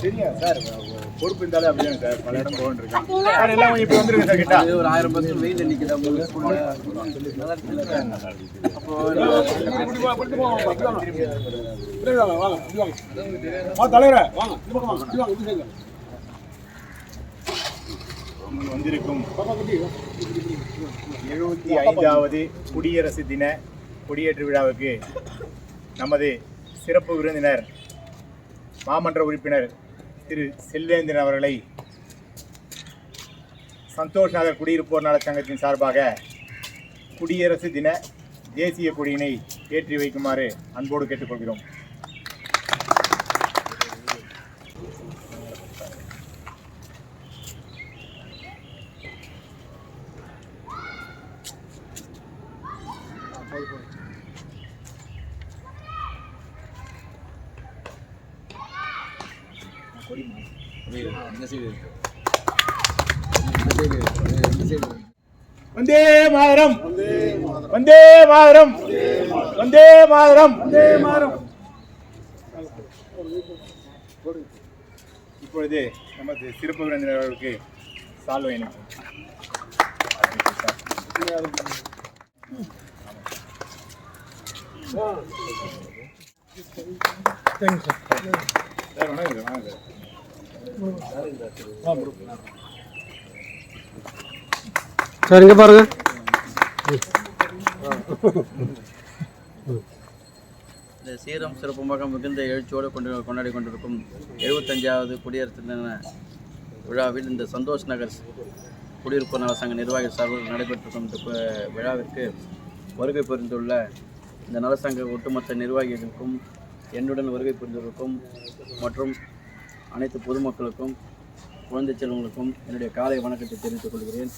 தெரியும் சார் பொறுப்பு இருந்தாலே அப்படியே சார் பல இடம் போகணும் இருக்கேன் சார் எல்லாம் இப்போ வந்துருங்க சார் கிட்ட ஒரு ஆயிரம் பர்சன்ட் வெயில் நிற்குது உங்களுக்கு ஸ்கூல்ல நல்லா வந்திருக்கும் எழுபத்தி ஐந்தாவது குடியரசு தின கொடியேற்று விழாவுக்கு நமது சிறப்பு விருந்தினர் மாமன்ற உறுப்பினர் திரு செல்வேந்திரன் அவர்களை சந்தோஷ் நகர் குடியிருப்போர் நலச் சங்கத்தின் சார்பாக குடியரசு தின தேசிய கொடியினை ஏற்றி வைக்குமாறு அன்போடு கேட்டுக்கொள்கிறோம் இந்த சைடு இருக்கு இந்த சைடு இந்த சைடு வந்தே மாதரம். வந்தே மாதரம். வந்தே மாதரம். வந்தே மாதரம். இப்பொழுது நமது சிறப்பு விருந்தினர்களுக்கு சால்வை இணைப்போம் சார் வணக்கம். சரிங்க பாருங்க. இந்த சீரம் சிறப்புமாக மிகுந்த எழுச்சியோடு கொண்டு கொண்டாடி கொண்டிருக்கும் எழுபத்தஞ்சாவது குடியரசு தின விழாவில் இந்த சந்தோஷ் நகர் குடியிருப்பு நல சங்க நிர்வாகி சார்பில் நடைபெற்றிருக்கும் இந்த விழாவிற்கு வருகை புரிந்துள்ள இந்த நலசங்க ஒட்டுமொத்த நிர்வாகிகளுக்கும் என்னுடன் வருகை புரிந்திருக்கும் மற்றும் அனைத்து பொதுமக்களுக்கும் குழந்தை செல்வங்களுக்கும் என்னுடைய காலை வணக்கத்தை தெரிவித்துக் கொள்கிறேன்.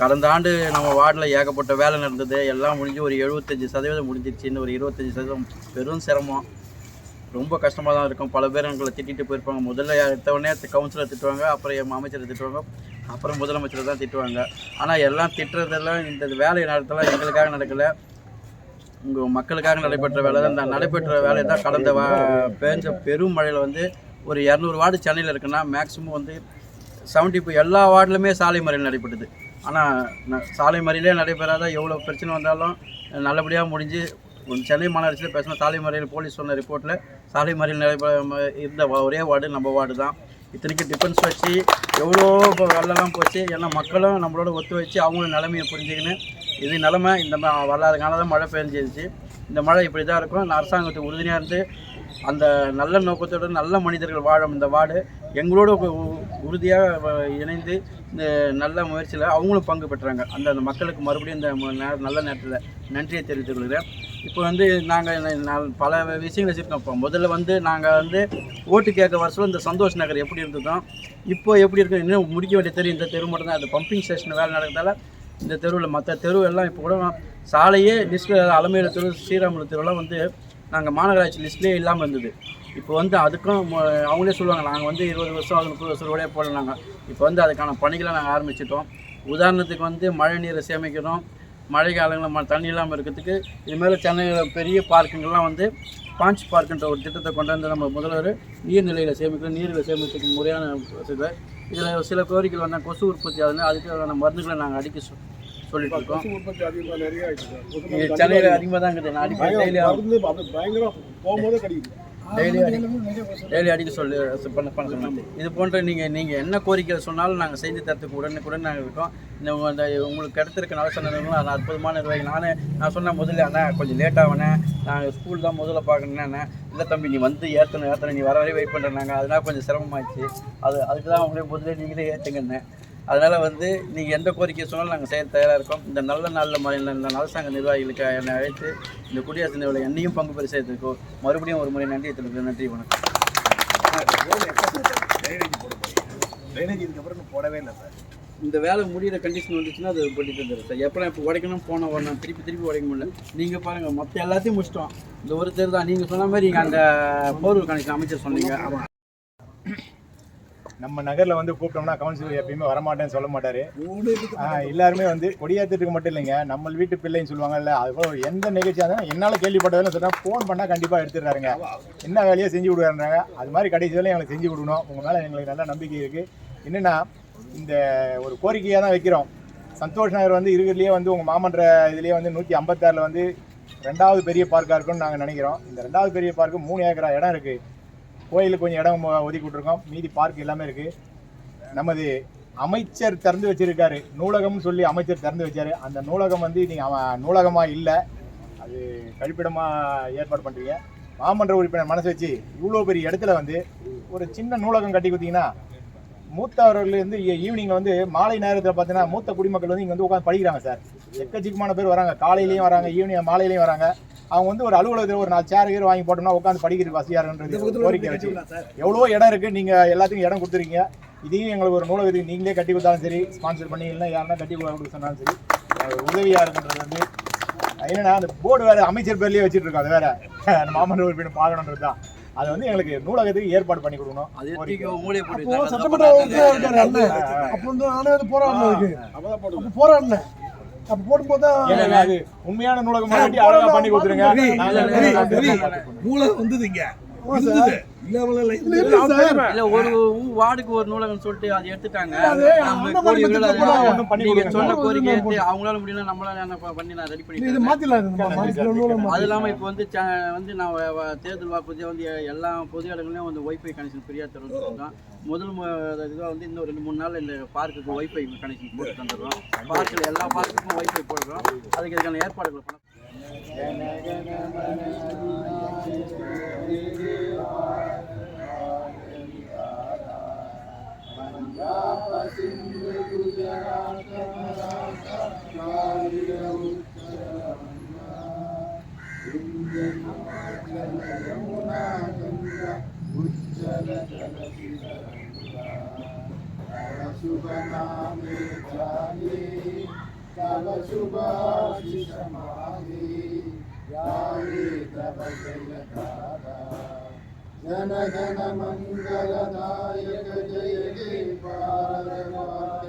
கடந்த ஆண்டு நம்ம வார்டில் ஏகப்பட்ட வேலை நடந்தது. எல்லாம் முடிஞ்சு ஒரு எழுபத்தஞ்சி சதவீதம் முடிஞ்சிருச்சு. இன்னும் ஒரு இருபத்தஞ்சி சதவீதம் பெரும் சிரமம். ரொம்ப கஷ்டமாக தான் இருக்கும். பல பேர் எங்களை திட்டிட்டு போயிருப்பாங்க. முதல்ல எடுத்தவொடனே கவுன்சிலர் திட்டுவாங்க. அப்புறம் என் அமைச்சரை திட்டுவாங்க. அப்புறம் முதலமைச்சரை தான் திட்டுவாங்க. ஆனால் எல்லாம் திட்டுறதெல்லாம் இந்த வேலை நடத்தலாம் எங்களுக்காக நடக்கலை. உங்கள் மக்களுக்காக நடைபெற்ற வேலை தான். இந்த நடைபெற்ற வேலை தான் கடந்த வா பேஞ்ச பெரும் மழையில் வந்து ஒரு இரநூறு வார்டு சென்னையில் இருக்குன்னா மேக்ஸிமம் வந்து செவன்ட்டி இப்போ எல்லா வார்டுலுமே சாலை மறியல் நடைபெற்றது. ஆனால் சாலை மறியலே நடைபெறாத எவ்வளோ பிரச்சனை வந்தாலும் நல்லபடியாக முடிஞ்சு சென்னை மாநகராட்சியில் பேசின சாலை மறியல் போலீஸ் சொன்ன ரிப்போர்ட்டில் சாலை மறியல் நடைபெற இருந்த ஒரே வார்டு நம்ம வார்டு தான். இத்தனைக்கு டிஃபென்ஸ் வச்சு எவ்வளோ இப்போ வெள்ளம்லாம் போச்சு ஏன்னா மக்களும் நம்மளோட ஒத்து வச்சு அவங்களும் நிலமையை புரிஞ்சுக்கின்னு இது நிலமை. இந்த ம- வராத மழை பெஞ்சிருச்சு இந்த மழை இப்படி தான் இருக்கும். இந்த அரசாங்கத்துக்கு உறுதுணையாக இருந்து அந்த நல்ல நோக்கத்தோடு நல்ல மனிதர்கள் வாழும் இந்த வார்டு எங்களோட உறுதியாக இணைந்து இந்த நல்ல முயற்சியில் அவங்களும் பங்கு பெற்றாங்க. அந்த அந்த மக்களுக்கு மறுபடியும் இந்த நல்ல நேரத்தில் நன்றியை தெரிவித்துக் கொள்கிறேன். இப்போ வந்து நாங்கள் பல விஷயங்கள் வச்சுருக்கோம் இப்போ முதல்ல வந்து நாங்கள் வந்து ஓட்டு கேட்க வருஷம் இந்த சந்தோஷ் நகர் எப்படி இருந்ததும் இப்போ எப்படி இருக்கு இன்னும் முடிக்க வேண்டிய தெரு இந்த தெரு மட்டும் தான் அந்த பம்பிங் ஸ்டேஷன் வேலை நடக்கிறதால இந்த தெருவில் மற்ற தெரு எல்லாம் இப்போ கூட சாலையே லிஸ்ட்டில் அலமையில தெரு ஸ்ரீராமுல தெருவெல்லாம் வந்து நாங்கள் மாநகராட்சி லிஸ்ட்லேயே இல்லாமல் இருந்தது. இப்போ வந்து அதுக்கும் அவங்களே சொல்லுவாங்க நாங்கள் வந்து இருபது வருஷம் அது முப்பது வருஷம் கூட போடல நாங்கள் இப்போ வந்து அதுக்கான பணிகளை நாங்கள் ஆரம்பிச்சிட்டோம். உதாரணத்துக்கு வந்து மழை நீரை சேமிக்கிறோம் மழை காலங்களில் ம தண்ணி இல்லாமல் இருக்கிறதுக்கு இதுமாதிரி சென்னையில் பெரிய பார்க்குங்கள்லாம் வந்து பாஞ்ச் பார்க்குன்ற ஒரு திட்டத்தை கொண்டு வந்து நம்ம முதல்வர் நீர்நிலையில் சேமிக்கணும் நீரில் சேமிக்கிறதுக்கு முறையான வசதி இதில் சில கோரிக்கைகள் வந்தால் கொசு உற்பத்தி ஆகுதுன்னு அதுக்கான மருந்துகளை நாங்கள் அடிக்க சொ சொல்லிட்டு இருக்கோம் சென்னையில் அதிகமாக தான் இருக்குது. பயங்கர டெய்லி போகும்போதே கடிக்குது. டெய்லி டெய்லி அடிக்க சொல்லி பண்ண பண்ண சொன்னாங்க இது போன்ற நீங்கள் நீங்கள் என்ன கோரிக்கை சொன்னாலும் நாங்கள் செய்து தரத்துக்கு உடனுக்குடன் நாங்கள் இருக்கோம் இந்த அந்த உங்களுக்கு கிடைத்திருக்க நிறுவனம் அது அற்புதமான நிர்வாகி நானே நான் சொன்னேன் முதல்ல அண்ணா கொஞ்சம் லேட் ஆகணே நாங்கள் ஸ்கூல் தான் முதல்ல பார்க்கணுண்ணே இல்லை தம்பி நீ வந்து ஏற்றணும் ஏற்றணும் நீ வர வரை வெயிட் பண்ணுறாங்க அதனால கொஞ்சம் சிரமமாச்சு. அது அதுக்கு தான் அவங்களே முதல்ல நீங்களே ஏற்றுங்கண்ணே அதனால் வந்து நீங்கள் எந்த கோரிக்கை சொன்னாலும் நாங்கள் செய்ய தயாராக இருக்கோம். இந்த நல்ல நாளில் இந்த நலசங்க நிர்வாகிகளுக்கு என்னை அழைத்து இந்த குடியரசு நிலையில் என்னையும் பங்கு பெற செய்ததுக்கோ மறுபடியும் ஒரு முறை நன்றி தெரிவிக்கிறேன் நன்றி வணக்கம். ட்ரைனேஜ் இதுக்கப்புறம் போடவே இல்லை சார். இந்த வேலை முடியிற கண்டிஷன் வந்துச்சுன்னா அது பண்ணி தந்துடும் சார். எப்போ இப்போ உடைக்கணும் போன உடனே திருப்பி திருப்பி உடைக்க முடியல. நீங்கள் பாருங்கள் மொத்த எல்லாத்தையும் முடிச்சிட்டோம். இந்த ஒரு தேர் தான். நீங்கள் சொன்ன மாதிரி நீங்கள் அந்த போர்வல் கணக்கு அமைச்சர் சொன்னீங்க. நம்ம நகர்ல வந்து கூப்பிட்டோம்னா கவுன்சிலர் எப்பயுமே வரமாட்டேன்னு சொல்ல மாட்டாரு. எல்லாருமே வந்து கொடியேற்றத்துக்கு மட்டும் இல்லைங்க. நம்ம வீட்டு பிள்ளைன்னு சொல்லுவாங்கல்ல அது போல எந்த நிகழ்ச்சியாக இருந்தாலும் என்னால் கேள்விப்பட்டதில்லை சொன்னா ஃபோன் பண்ணால் கண்டிப்பாக எடுத்துடுறாருங்க. என்ன வேலையோ செஞ்சு கொடுக்குறாங்க அது மாதிரி கடைசி வேலையும் எங்களுக்கு செஞ்சு கொடுக்கணும் உங்கள் மேலே எங்களுக்கு நல்ல நம்பிக்கை இருக்குது என்னென்னா இந்த ஒரு கோரிக்கையாக தான் வைக்கிறோம். சந்தோஷ் நகர் வந்து இருக்கிறதுலேயே வந்து உங்கள் மாமன்ற இதுலேயே வந்து நூற்றி ஐம்பத்தாறில் வந்து ரெண்டாவது பெரிய பார்க்காக இருக்கும்னு நாங்கள் நினைக்கிறோம். இந்த ரெண்டாவது பெரிய பார்க்கு மூணு ஏக்கரா இடம் இருக்குது கோயிலுக்கு கொஞ்சம் இடம் ஒதுக்கி விட்ருக்கோம் மீதி பார்க் எல்லாமே இருக்குது நமது அமைச்சர் திறந்து வச்சிருக்காரு. நூலகம்னு சொல்லி அமைச்சர் திறந்து வச்சாரு. அந்த நூலகம் வந்து நீங்கள் அவன் நூலகமாக இல்லை. அது கழிப்பிடமாக ஏற்பாடு பண்ணுறீங்க மாமன்ற உறுப்பினர் மனசு வச்சு இவ்வளோ பெரிய இடத்துல வந்து ஒரு சின்ன நூலகம் கட்டி கொடுத்தீங்கன்னா மூத்தவர்கள் வந்து ஈவினிங் வந்து மாலை நேரத்தில் பார்த்தீங்கன்னா மூத்த குடிமக்கள் வந்து இங்கே வந்து உட்காந்து படிக்கிறாங்க சார். எக்கச்சக்கமான பேர் வராங்க. காலையிலையும் வராங்க ஈவினிங் மாலையிலையும் வராங்க. அவங்க வந்து ஒரு அலுவலகத்தில் ஒரு நாலு சேர் கீர் வாங்கி போட்டோம்னா உட்காந்து படிக்கிறது வசதியாருன்றது கோரிக்கை வச்சு. எவ்வளோ இடம் இருக்குது நீங்கள் எல்லாத்துக்கும் இடம் கொடுத்துருக்கீங்க. இதையும் எங்களுக்கு ஒரு நூலகத்துக்கு நீங்களே கட்டி கொடுத்தாலும் சரி ஸ்பான்சர் பண்ணி இல்லைன்னா யாருன்னா கட்டி கொடுக்க சொன்னாலும் சரி உதவியாக இருக்குன்றது வந்து என்னன்னா அந்த போர்டு வேறு அமைச்சர் பேர்லேயே வச்சுட்டு இருக்கோம் அது வேற. அந்த மாமன்ற உறுப்பினர் பார்க்கணுன்றது தான். அதை வந்து எங்களுக்கு நூலகத்துக்கு ஏற்பாடு பண்ணி கொடுக்கணும். அப்போ சட்டமன்ற வந்து நானே வந்து போராடினேன் போராடினேன். அப்போ போடும்போது தான் உண்மையான நூலகம் பண்ணி கொடுத்துருங்க. நூலகம் வந்தது இங்க ஆமா சார். இருந்தது. இல்லாமல் இல்லை. ஒரு வார்டுக்கு ஒரு நூலகம் சொல்லிட்டு அதை எடுத்துட்டாங்க. பண்ணி நீங்க. சொன்ன. கோரிக்கை எடுத்து அவங்களால முடியல நம்மளால என்ன பண்ணி நான் ரெடி இது மாத்திடலாம் இது நூலை அது. இல்லாம இப்போ வந்து நான் தேர்தல் வாக்குறுதியாக வந்து எ- எல்லா பொது இடங்களையும் வந்து ஒய்ஃபை கனெக்ஷன் ஃப்ரீயாக தருவோம் முதல் இதாக வந்து இன்னும் ரெண்டு மூணு நாள் இந்த பார்க்குக்கு ஒய்ஃபை கனெக்ஷன் போட்டு தந்துடுறோம். பார்க்கில் எல்லா பார்க்குக்கும் ஒய்ஃபை போடுறோம். அதுக்கு இதுக்கான ஏற்பாடுகள் பண்ண शुभनामे ध्याने तव शुभाशिषमागे याये तव जयकारा जनगणमङ्गलदायक जय हे पारवाय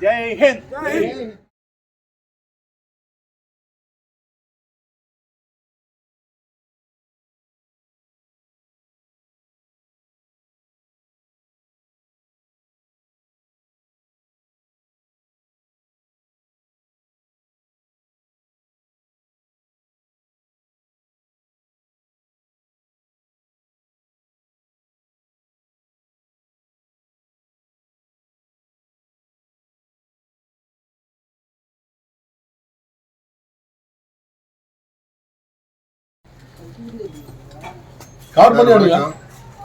மாதரம். ஜெய் கவர் பண்ணி. வணக்கம்.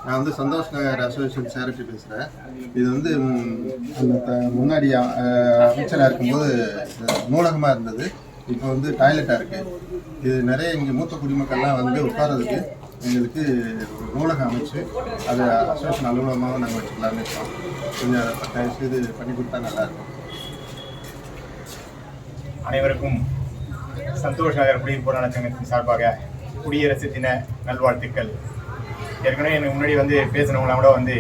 நான் வந்து சந்தோஷ் நகர் அசோசியேஷன் சேரிட்டி பேசுகிறேன் இது வந்து முன்னாடி அமைச்சராக இருக்கும்போது நூலகமாக இருந்தது. இப்போ வந்து டாய்லெட்டாக இருக்குது இது நிறைய இங்கே மூத்த குடிமக்கள்லாம் வந்து உட்கார்றதுக்கு எங்களுக்கு நூலகம் அமைச்சு அதை அசோசியேஷன் அலுவலகமாக நாங்கள் வச்சுக்கலாம்னு இருக்கோம். கொஞ்சம் அதை தயவு செய்து பண்ணி கொடுத்தா நல்லாயிருக்கும் அனைவருக்கும் சந்தோஷ் நகர் குடியிருப்போர் நலச்சங்கத்தின் சார்பாக குடியரசு தின நல்வாழ்த்துக்கள். ஏற்கனவே எனக்கு முன்னாடி வந்து பேசினவங்களாம் கூட வந்து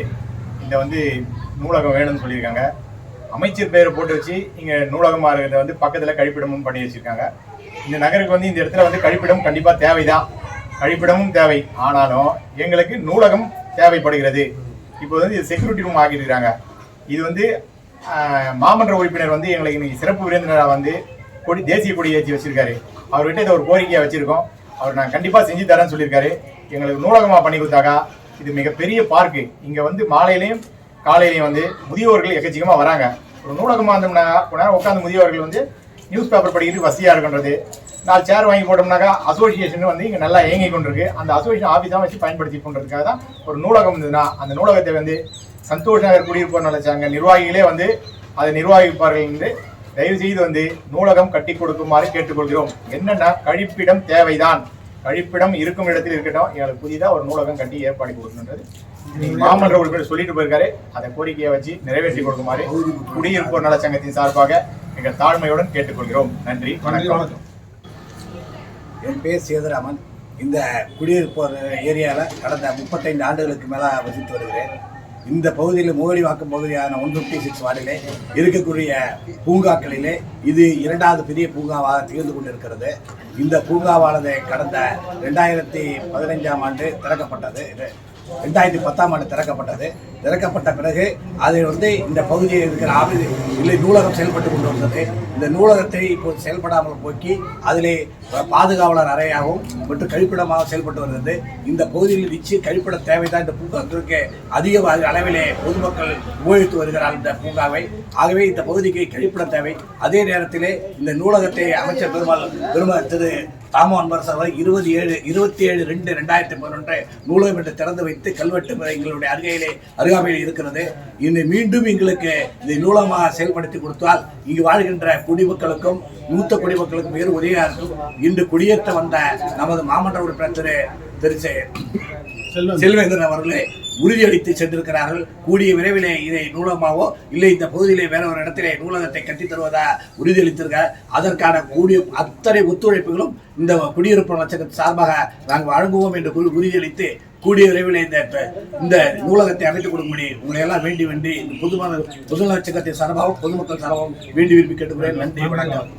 இந்த வந்து நூலகம் வேணும்னு சொல்லியிருக்காங்க. அமைச்சர் பேரை போட்டு வச்சு இங்கே நூலகமாக இருக்கிறத வந்து பக்கத்தில் கழிப்பிடமும் பண்ணி வச்சுருக்காங்க. இந்த நகருக்கு வந்து இந்த இடத்துல வந்து கழிப்பிடம் கண்டிப்பாக தேவைதான் கழிப்பிடமும் தேவை. ஆனாலும் எங்களுக்கு நூலகம் தேவைப்படுகிறது. இப்போ வந்து இது செக்யூரிட்டி ரூம் ஆக்கியிருக்கிறாங்க. இது வந்து மாமன்ற உறுப்பினர் வந்து எங்களுக்கு இன்னைக்கு சிறப்பு விருந்தினராக வந்து கொடி தேசிய கொடி ஏற்றி வச்சிருக்காரு. அவர்கிட்ட இதை ஒரு கோரிக்கையாக வச்சுருக்கோம். அவர் நான் கண்டிப்பாக செஞ்சு தரேன்னு சொல்லியிருக்காரு. எங்களுக்கு நூலகமாக பண்ணி கொடுத்தாக்கா இது மிகப்பெரிய பார்க்கு இங்கே வந்து மாலையிலையும் காலையிலையும் வந்து முதியோர்கள் எக்கச்சக்கமாக வராங்க. ஒரு நூலகமாக இருந்தோம்னா கொஞ்ச நேரம் உட்காந்து முதியோர்கள் வந்து நியூஸ் பேப்பர் படிக்கிறது வசதியாக இருக்குன்றது. நாலு சேர் வாங்கி போட்டோம்னாக்கா அசோசியேஷன் வந்து இங்கே நல்லா இயங்கி கொண்டிருக்கு. அந்த அசோசியேஷன் ஆஃபீஸாக வச்சு பயன்படுத்தி கொண்டதுக்காக தான் ஒரு நூலகம் இருந்ததுன்னா அந்த நூலகத்தை வந்து சந்தோஷ் நகர் குடியிருப்போர் நினைச்சாங்க. நிர்வாகிகளே வந்து அதை நிர்வாகிப்பார்கள் என்று தயவு செய்து வந்து நூலகம் கட்டி கொடுக்குமாறு கேட்டுக்கொள்கிறோம். என்னன்னா கழிப்பிடம் தேவைதான். கழிப்பிடம் இருக்கும் இடத்தில் இருக்கட்டும் எங்களுக்கு புதிதாக ஒரு நூலகம் கட்டி ஏற்பாடு கொடுக்கணுன்றது. மாமன்ற உறுப்பினர் சொல்லிட்டு போயிருக்காரு. அதை கோரிக்கையை வச்சு நிறைவேற்றி கொடுக்குமாறு குடியிருப்போர் நலச்சங்கத்தின் சார்பாக எங்கள் தாழ்மையுடன் கேட்டுக்கொள்கிறோம். நன்றி வணக்கம். என் பேர் சேதுராமன். இந்த குடியிருப்போர் ஏரியாவில் கடந்த முப்பத்தைந்து ஆண்டுகளுக்கு மேலே வசித்து வருகிறேன். இந்த பகுதியில் முகடிவாக்கம் பகுதியான ஒன் ஃபிஃப்டி சிக்ஸ் வார்டிலே இருக்கக்கூடிய பூங்காக்களிலே இது இரண்டாவது பெரிய பூங்காவாக திகழ்ந்து கொண்டிருக்கிறது. இந்த பூங்காவானது கடந்த ரெண்டாயிரத்தி பதினைஞ்சாம் ஆண்டு திறக்கப்பட்டது. இது ரெண்டாயிரத்தி பத்தாம் ஆண்டு திறக்கப்பட்டது. திறக்கப்பட்ட பிறகு அதை வந்து இந்த பகுதியில் இருக்கிற ஆபீஸ் இல்லை நூலகம் செயல்பட்டு கொண்டு வந்தது. இந்த நூலகத்தை இப்போ செயல்படாமல் போக்கி அதிலே பாதுகாவலர் அறையாகவும் மற்றும் கழிப்பிடமாக செயல்பட்டு வருகிறது. இந்த பகுதியில் நிச்சயம் கழிப்பிட தேவைதான். இந்த பூங்காக்களுக்கு அதிக அளவிலே பொதுமக்கள் உபயோகித்து வருகிறார் இந்த பூங்காவை. ஆகவே இந்த பகுதிக்கு கழிப்பிட தேவை. அதே நேரத்திலே இந்த நூலகத்தை அமைச்சர் பெருமாள் பெருமாள் திரு தாமோ அன்பரசர் அவர்கள் இருபது ஏழு இருபத்தி ஏழு ரெண்டு ரெண்டாயிரத்தி பதினொன்று நூலகம் என்று திறந்து வைத்து கல்வெட்டு எங்களுடைய அருகையிலே அருகாமையில் இருக்கிறது. இந்த மீண்டும் எங்களுக்கு இதை நூலகமாக செயல்படுத்தி கொடுத்தால் இங்கு வாழ்கின்ற குடிமக்களுக்கும் மூத்த குடிமக்களுக்கும் வேறு உதவியாக இருக்கும். இன்று குடியேற்ற வந்த நமது மாமன்ற உறுப்பினர் திரு திரு செல்வேந்திரன் அவர்களே உறுதியளித்து சென்றிருக்கிறார்கள். கூடிய விரைவிலே இதை நூலகமாகவோ இல்லை இந்த பகுதியிலே வேற ஒரு இடத்திலே நூலகத்தை கட்டித் தருவதா உறுதியளித்திருக்கிறார். அதற்கான கூடிய அத்தனை ஒத்துழைப்புகளும் இந்த குடியிருப்பு லட்சத்தின் சார்பாக நாங்கள் வழங்குவோம் என்று உறுதியளித்து கூடிய விரைவில் இந்த இந்த நூலகத்தை அமைத்துக் கொடுக்கும்படி உங்களை எல்லாம் வேண்டி வேண்டி இந்த பொதுமன பொது சார்பாகவும் பொதுமக்கள் சார்பாகவும் வேண்டி விரும்பி கேட்டுக்கிறேன் நன்றி வணக்கம்.